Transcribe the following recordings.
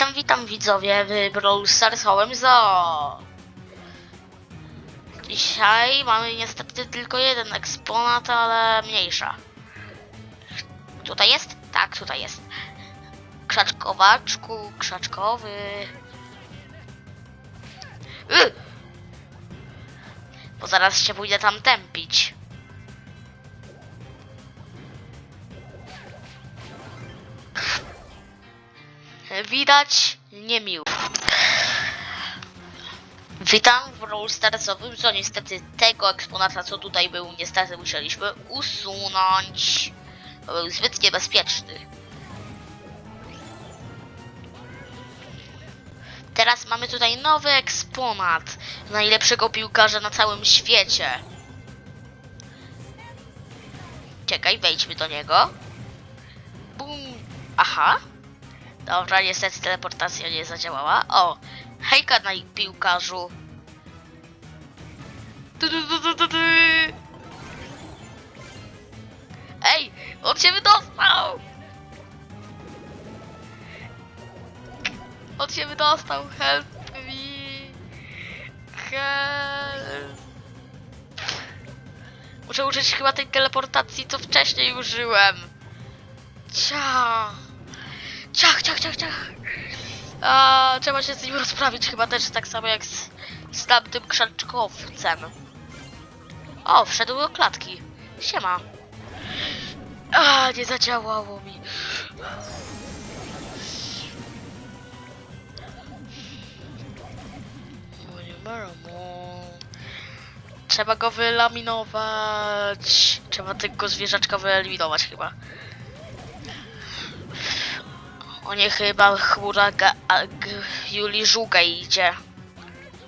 Witam, witam widzowie w Brawl Starsowym Zoo. Dzisiaj mamy niestety tylko jeden eksponat, ale mniejsza. Tutaj jest? Tak, tutaj jest. Krzaczkowaczku, krzaczkowy. Y! Bo zaraz się pójdę tam tępić. Widać niemiło. Witam w Brawl Starsowym, co niestety tego eksponata, co tutaj był, niestety musieliśmy usunąć. Bo był zbyt niebezpieczny. Teraz mamy tutaj nowy eksponat najlepszego piłkarza na całym świecie. Czekaj, wejdźmy do niego. Bum. Aha. Dobra, niestety teleportacja nie zadziałała. O, hejka na piłkarzu. Tu, tu, tu, tu, tu. Ej, on się wydostał! On się wydostał, help me! Help! Muszę użyć chyba tej teleportacji, co wcześniej użyłem. Ciao! Ciach, ciach, ciach, ciach. A, trzeba się z nim rozprawić chyba też tak samo jak z, z tamtym krzaczkowcem. O, wszedł do klatki. Siema. A, nie zadziałało mi. Trzeba go wyeliminować. Trzeba tego zwierzaczka wyeliminować chyba. O nie, chyba chmura ga, g, Julii Żuga idzie.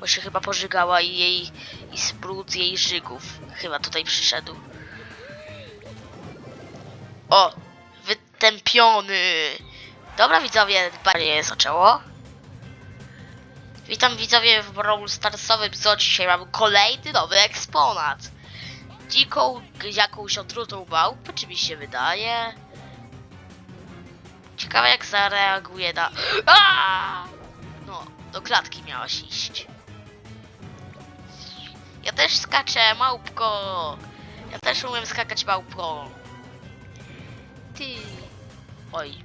Bo się chyba pożygała i jej i spród jej żygów. Chyba tutaj przyszedł. O! Wytępiony! Dobra widzowie, bardziej zaczęło. Witam widzowie w Brawl Starsowym co dzisiaj mamy kolejny nowy eksponat. Dziką jakąś otrutą małpę, czy mi się wydaje? Ciekawe jak zareaguje na... Aaaa! No, do klatki miałaś iść. Ja też skaczę, małpko! Ja też umiem skakać małpką. Ty... Oj.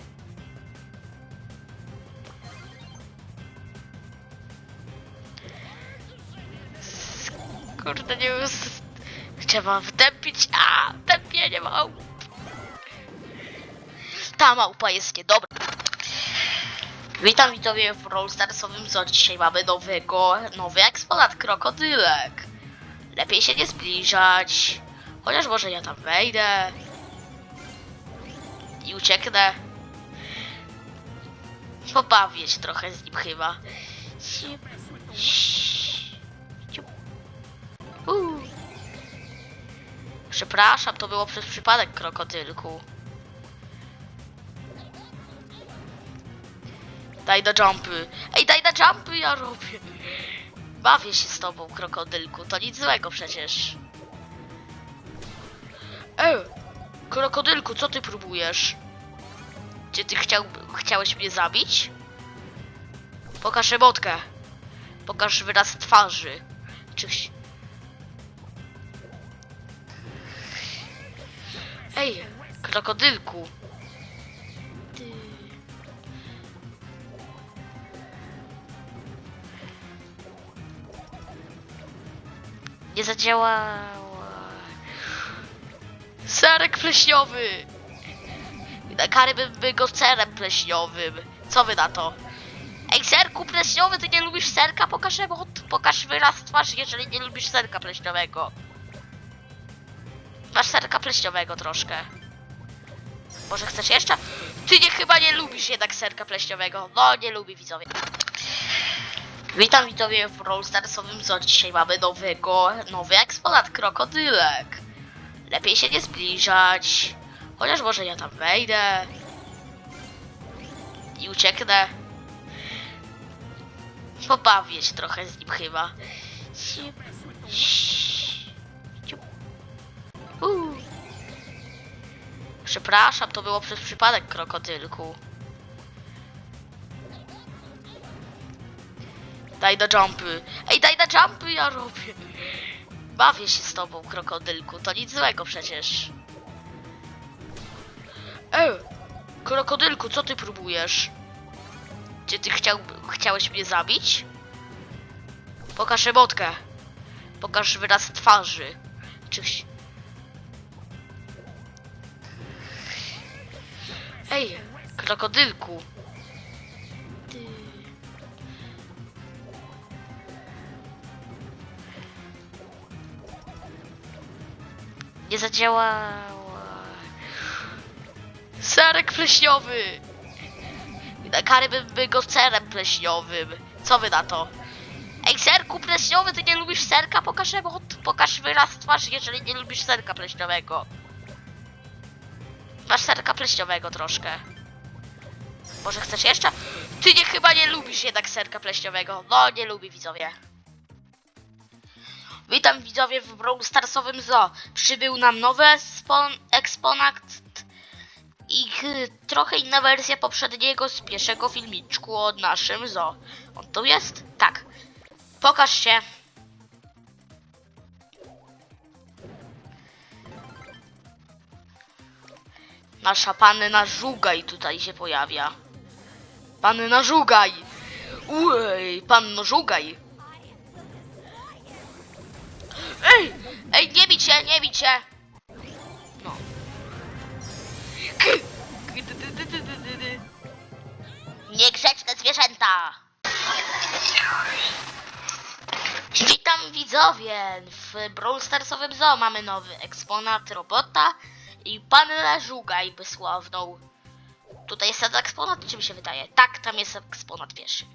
Kurde, nie wiem... Trzeba wtępić... A, tępienie małp. Ta małpa jest niedobra. Witam widzowie w Brawl Starsowym dzisiaj mamy nowego, nowy eksponat krokodylek. Lepiej się nie zbliżać. Chociaż może ja tam wejdę. I ucieknę. Pobawię się trochę z nim chyba. Przepraszam, to było przez przypadek krokodylku. Daj na jumpy. Ej, daj na jumpy, ja robię. Bawię się z tobą, krokodylku. To nic złego przecież. Ej, krokodylku, co ty próbujesz? Czy ty chciał, chciałeś mnie zabić? Pokaż emotkę. Pokaż wyraz twarzy. Czyś... Ej, krokodylku. Nie zadziałała. Serek pleśniowy! Na kary bym by go serem pleśniowym. Co wy na to? Ej, serku pleśniowy, ty nie lubisz serka? Pokaż emot, pokaż wyraz twarzy, jeżeli nie lubisz serka pleśniowego. Masz serka pleśniowego troszkę. Może chcesz jeszcze? Ty nie chyba nie lubisz jednak serka pleśniowego. No, nie lubi widzowie. Witam widzowie w Brawl Starsowym, co dzisiaj mamy nowego, nowy eksponat krokodylek. Lepiej się nie zbliżać. Chociaż może ja tam wejdę. I ucieknę. Pobawię się trochę z nim chyba. Przepraszam, to było przez przypadek krokodylku. Daj na jumpy. Ej, daj na jumpy, ja robię. Bawię się z tobą, krokodylku. To nic złego przecież. Ej, krokodylku, co ty próbujesz? Czy ty chciał, chciałeś mnie zabić? Pokaż emotkę. Pokaż wyraz twarzy. Czyś... Ej, krokodylku. Nie zadziałała. Serek pleśniowy! I na kary bym by go serem pleśniowym. Co wy na to? Ej, serku pleśniowy, ty nie lubisz serka? Pokaż emot, pokaż wyraz twarzy, jeżeli nie lubisz serka pleśniowego. Masz serka pleśniowego troszkę. Może chcesz jeszcze? Ty nie chyba nie lubisz jednak serka pleśniowego. No, nie lubi widzowie. Witam widzowie w Brawl Starsowym Zoo. Przybył nam nowy spon- eksponat i y, trochę inna wersja poprzedniego z pierwszego filmiczku o naszym zoo. On tu jest? Tak. Pokaż się. Nasza panna Żugaj tutaj się pojawia. Panna Żugaj! Uj, panno Żugaj! Ej! Ej, nie bić się, nie bić się! No. Niegrzeczne zwierzęta! Witam widzowie! W Brawl Starsowym Zoo mamy nowy eksponat robota i pannę Żugaj sławną. Tutaj jest eksponat, czy mi się wydaje? Tak, tam jest eksponat pierwszy.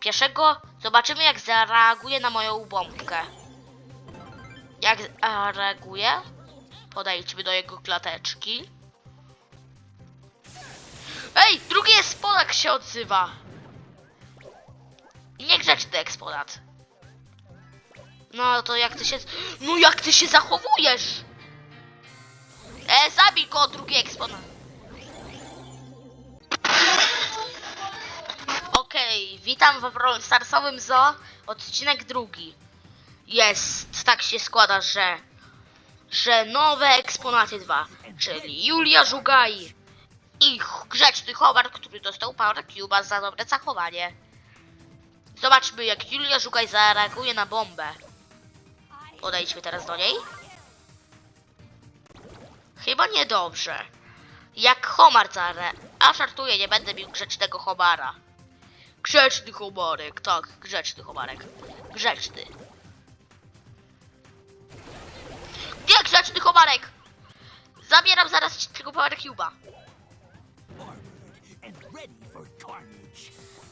Pierwszego zobaczymy jak zareaguje na moją bombkę. Jak zareaguje? Podejdźmy do jego klateczki. Ej, drugi eksponat się odzywa. Niegrzeczny eksponat. No to jak ty się... No jak ty się zachowujesz? E, zabij go, drugi eksponat. Okej, witam w Brawl Starsowym Zoo, odcinek drugi. Jest, tak się składa, że... Że nowe eksponaty dwa, czyli Julia Żugaj i grzeczny Howard, który dostał Power Cube'a za dobre zachowanie. Zobaczmy, jak Julia Żugaj zareaguje na bombę. Podejdźmy teraz do niej. Chyba niedobrze. Jak Homar zare... A żartuję, nie będę miał grzecznego Homara. Grzeczny Homarek, tak, grzeczny Homarek. Grzeczny. Nie, grzeczny Homarek! Zabieram zaraz tego Power Cube'a.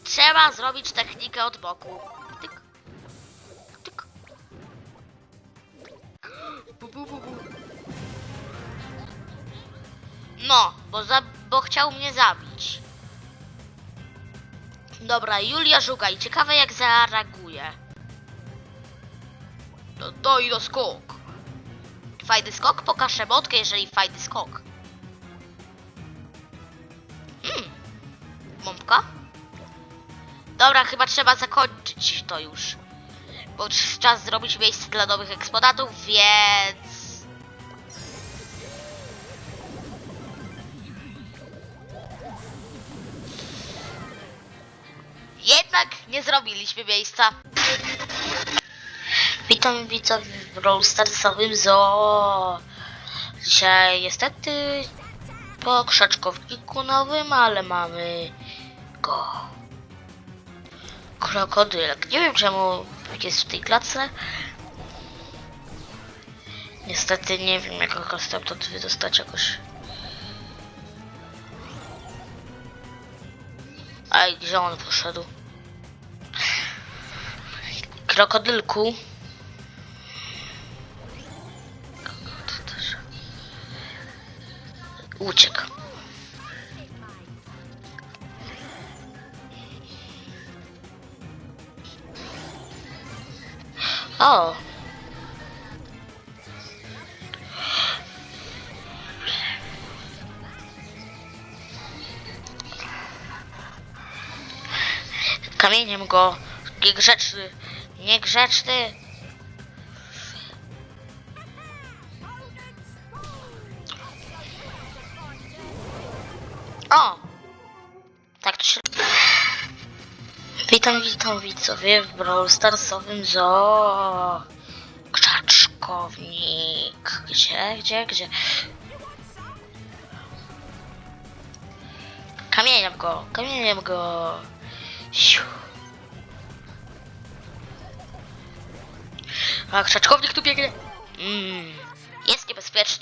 Trzeba zrobić technikę od boku. Tyk. Tyk. Bu, bu, bu, bu. No, bo, za, bo chciał mnie zabić. Dobra, Julia Żugaj. Ciekawe jak zareaguje. No to i do skok. Fajny skok? Pokaż emotkę, jeżeli fajny skok. Hmm. Bombka? Dobra, chyba trzeba zakończyć to już. Bo czas zrobić miejsce dla nowych eksponatów, więc... Jednak nie zrobiliśmy miejsca. Witam widzowie Brawl Starsowym Zoo. Dzisiaj niestety po krzaczkowniku nowym, ale mamy go. Krokodylek. Nie wiem czemu jest w tej klatce. Niestety nie wiem jak go stamtąd wydostać jakoś. Ej, gdzie on poszedł? Krokodylku. Uciekł. O. Kamieniem go Niegrzeczny. Niegrzeczny. O! Tak się... Witam, witam widzowie w Brawl Starsowym Zoo. Krzaczkownik. Gdzie, gdzie, gdzie? Kamieniem go, kamieniem go. Siu. A krzaczkownik tu biegnie. Mm, jest niebezpieczny.